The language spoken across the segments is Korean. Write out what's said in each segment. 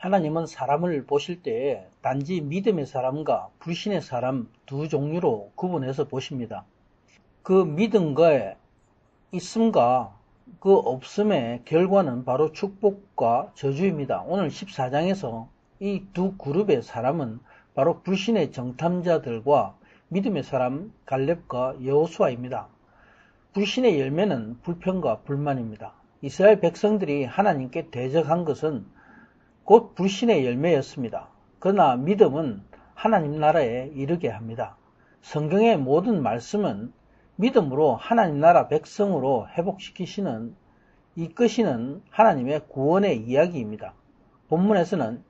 하나님은 사람을 보실 때 단지 믿음의 사람과 불신의 사람 두 종류로 구분해서 보십니다. 그 믿음과의 있음과 그 없음의 결과는 바로 축복과 저주입니다. 오늘 14장에서 이 두 그룹의 사람은 바로 불신의 정탐자들과 믿음의 사람 갈렙과 여호수아입니다. 불신의 열매는 불평과 불만입니다. 이스라엘 백성들이 하나님께 대적한 것은 곧 불신의 열매였습니다. 그러나 믿음은 하나님 나라에 이르게 합니다. 성경의 모든 말씀은 믿음으로 하나님 나라 백성으로 회복시키시는 이끄시는 하나님의 구원의 이야기입니다. 본문에서는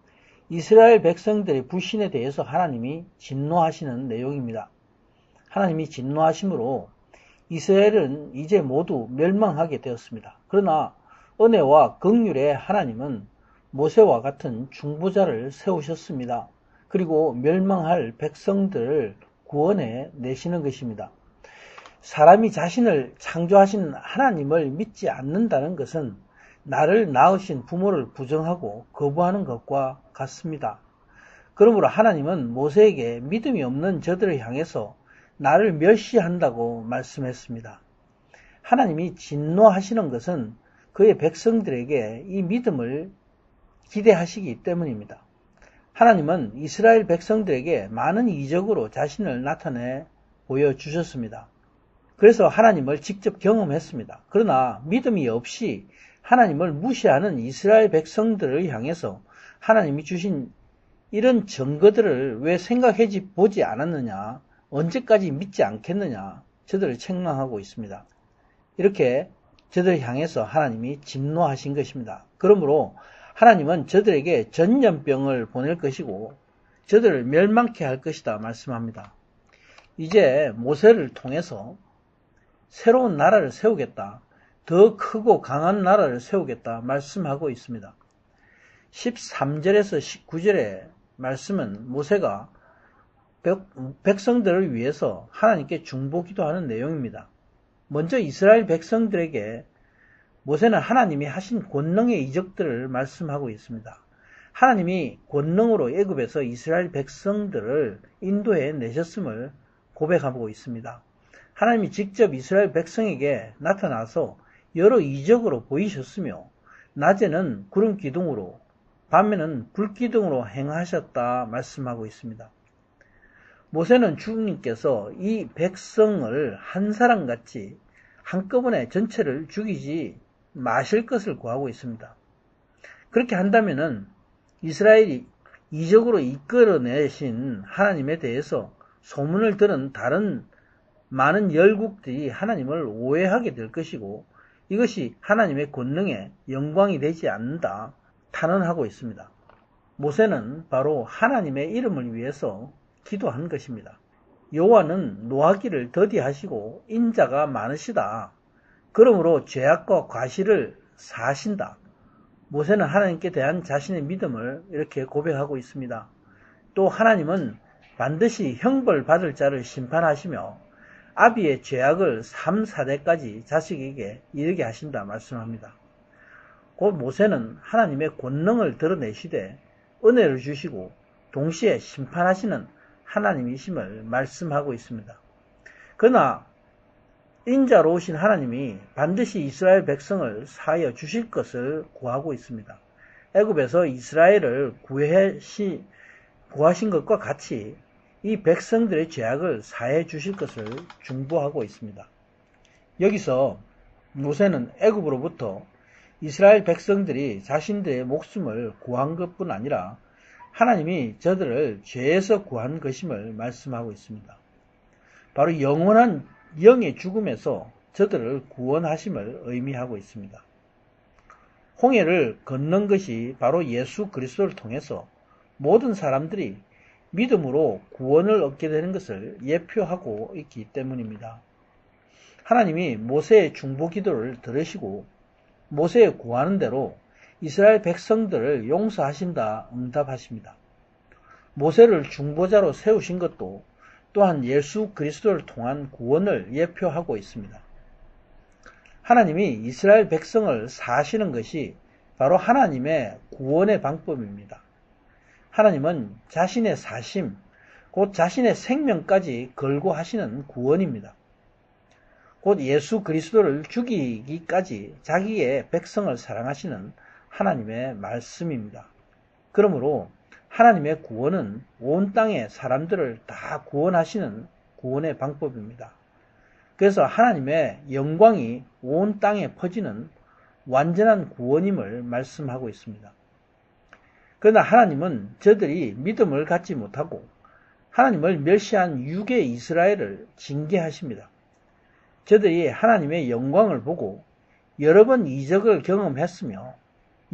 이스라엘 백성들의 불신에 대해서 하나님이 진노하시는 내용입니다. 하나님이 진노하심으로 이스라엘은 이제 모두 멸망하게 되었습니다. 그러나 은혜와 극률의 하나님은 모세와 같은 중보자를 세우셨습니다. 그리고 멸망할 백성들을 구원해 내시는 것입니다. 사람이 자신을 창조하신 하나님을 믿지 않는다는 것은 나를 낳으신 부모를 부정하고 거부하는 것과 같습니다. 그러므로 하나님은 모세에게 믿음이 없는 저들을 향해서 나를 멸시한다고 말씀했습니다. 하나님이 진노하시는 것은 그의 백성들에게 이 믿음을 기대하시기 때문입니다. 하나님은 이스라엘 백성들에게 많은 이적으로 자신을 나타내 보여주셨습니다. 그래서 하나님을 직접 경험했습니다. 그러나 믿음이 없이 하나님을 무시하는 이스라엘 백성들을 향해서 하나님이 주신 이런 증거들을 왜 생각해 보지 않았느냐, 언제까지 믿지 않겠느냐, 저들을 책망하고 있습니다. 이렇게 저들을 향해서 하나님이 진노하신 것입니다. 그러므로 하나님은 저들에게 전염병을 보낼 것이고 저들을 멸망케 할 것이다 말씀합니다. 이제 모세를 통해서 새로운 나라를 세우겠다. 더 크고 강한 나라를 세우겠다 말씀하고 있습니다. 13절에서 19절의 말씀은 모세가 백성들을 위해서 하나님께 중보기도 하는 내용입니다. 먼저 이스라엘 백성들에게 모세는 하나님이 하신 권능의 이적들을 말씀하고 있습니다. 하나님이 권능으로 애굽에서 이스라엘 백성들을 인도해 내셨음을 고백하고 있습니다. 하나님이 직접 이스라엘 백성에게 나타나서 여러 이적으로 보이셨으며 낮에는 구름 기둥으로 밤에는 불 기둥으로 행하셨다 말씀하고 있습니다. 모세는 주님께서 이 백성을 한 사람 같이 한꺼번에 전체를 죽이지 마실 것을 구하고 있습니다. 그렇게 한다면은 이스라엘이 이적으로 이끌어내신 하나님에 대해서 소문을 들은 다른 많은 열국들이 하나님을 오해하게 될 것이고 이것이 하나님의 권능에 영광이 되지 않는다 탄원하고 있습니다. 모세는 바로 하나님의 이름을 위해서 기도한 것입니다. 여호와는 노하기를 더디하시고 인자가 많으시다. 그러므로 죄악과 과실을 사신다. 모세는 하나님께 대한 자신의 믿음을 이렇게 고백하고 있습니다. 또 하나님은 반드시 형벌 받을 자를 심판하시며 아비의 죄악을 3, 4대까지 자식에게 이르게 하신다 말씀합니다. 곧 모세는 하나님의 권능을 드러내시되 은혜를 주시고 동시에 심판하시는 하나님이심을 말씀하고 있습니다. 그러나 인자로 오신 하나님이 반드시 이스라엘 백성을 사하여 주실 것을 구하고 있습니다. 애굽에서 이스라엘을 구해시, 구하신 것과 같이 이 백성들의 죄악을 사해 주실 것을 중보하고 있습니다. 여기서 모세는 애굽으로부터 이스라엘 백성들이 자신들의 목숨을 구한 것뿐 아니라 하나님이 저들을 죄에서 구한 것임을 말씀하고 있습니다. 바로 영원한 영의 죽음에서 저들을 구원하심을 의미하고 있습니다. 홍해를 걷는 것이 바로 예수 그리스도를 통해서 모든 사람들이 믿음으로 구원을 얻게 되는 것을 예표하고 있기 때문입니다. 하나님이 모세의 중보 기도를 들으시고 모세의 구하는 대로 이스라엘 백성들을 용서하신다 응답하십니다. 모세를 중보자로 세우신 것도 또한 예수 그리스도를 통한 구원을 예표하고 있습니다. 하나님이 이스라엘 백성을 사시는 것이 바로 하나님의 구원의 방법입니다. 하나님은 자신의 사심, 곧 자신의 생명까지 걸고 하시는 구원입니다. 곧 예수 그리스도를 죽이기까지 자기의 백성을 사랑하시는 하나님의 말씀입니다. 그러므로 하나님의 구원은 온 땅의 사람들을 다 구원하시는 구원의 방법입니다. 그래서 하나님의 영광이 온 땅에 퍼지는 완전한 구원임을 말씀하고 있습니다. 그러나 하나님은 저들이 믿음을 갖지 못하고 하나님을 멸시한 유괴 이스라엘을 징계하십니다. 저들이 하나님의 영광을 보고 여러 번 이적을 경험했으며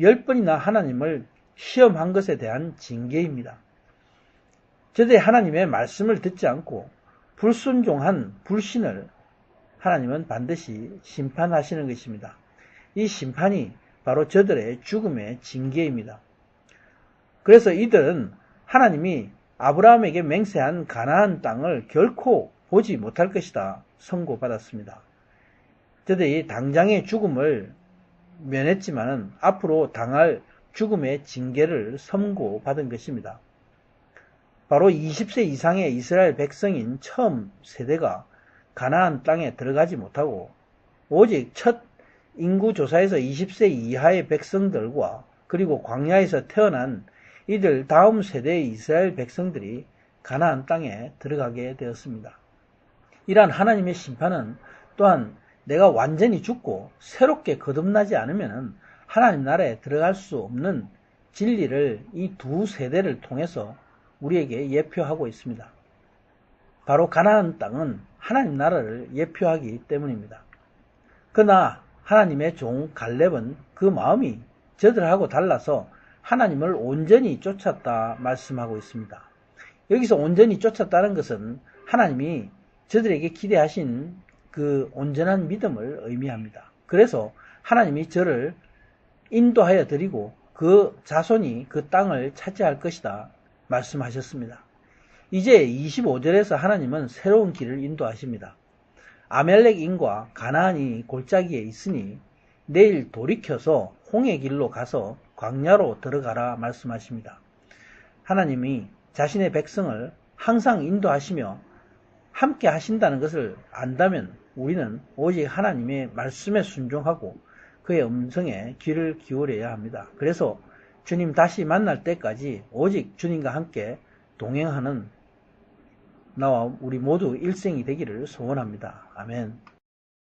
열 번이나 하나님을 시험한 것에 대한 징계입니다. 저들이 하나님의 말씀을 듣지 않고 불순종한 불신을 하나님은 반드시 심판하시는 것입니다. 이 심판이 바로 저들의 죽음의 징계입니다. 그래서 이들은 하나님이 아브라함에게 맹세한 가나안 땅을 결코 보지 못할 것이다 선고받았습니다. 저들이 당장의 죽음을 면했지만 앞으로 당할 죽음의 징계를 선고받은 것입니다. 바로 20세 이상의 이스라엘 백성인 처음 세대가 가나안 땅에 들어가지 못하고 오직 첫 인구 조사에서 20세 이하의 백성들과 그리고 광야에서 태어난 이들 다음 세대의 이스라엘 백성들이 가나안 땅에 들어가게 되었습니다. 이러한 하나님의 심판은 또한 내가 완전히 죽고 새롭게 거듭나지 않으면 하나님 나라에 들어갈 수 없는 진리를 이 두 세대를 통해서 우리에게 예표하고 있습니다. 바로 가나안 땅은 하나님 나라를 예표하기 때문입니다. 그러나 하나님의 종 갈렙은 그 마음이 저들하고 달라서 하나님을 온전히 쫓았다 말씀하고 있습니다. 여기서 온전히 쫓았다는 것은 하나님이 저들에게 기대하신 그 온전한 믿음을 의미합니다. 그래서 하나님이 저를 인도하여 드리고 그 자손이 그 땅을 차지할 것이다 말씀하셨습니다. 이제 25절에서 하나님은 새로운 길을 인도하십니다. 아멜렉인과 가나안이 골짜기에 있으니 내일 돌이켜서 홍해 길로 가서 광야로 들어가라 말씀하십니다. 하나님이 자신의 백성을 항상 인도하시며 함께 하신다는 것을 안다면 우리는 오직 하나님의 말씀에 순종하고 그의 음성에 귀를 기울여야 합니다. 그래서 주님 다시 만날 때까지 오직 주님과 함께 동행하는 나와 우리 모두 일생이 되기를 소원합니다. 아멘.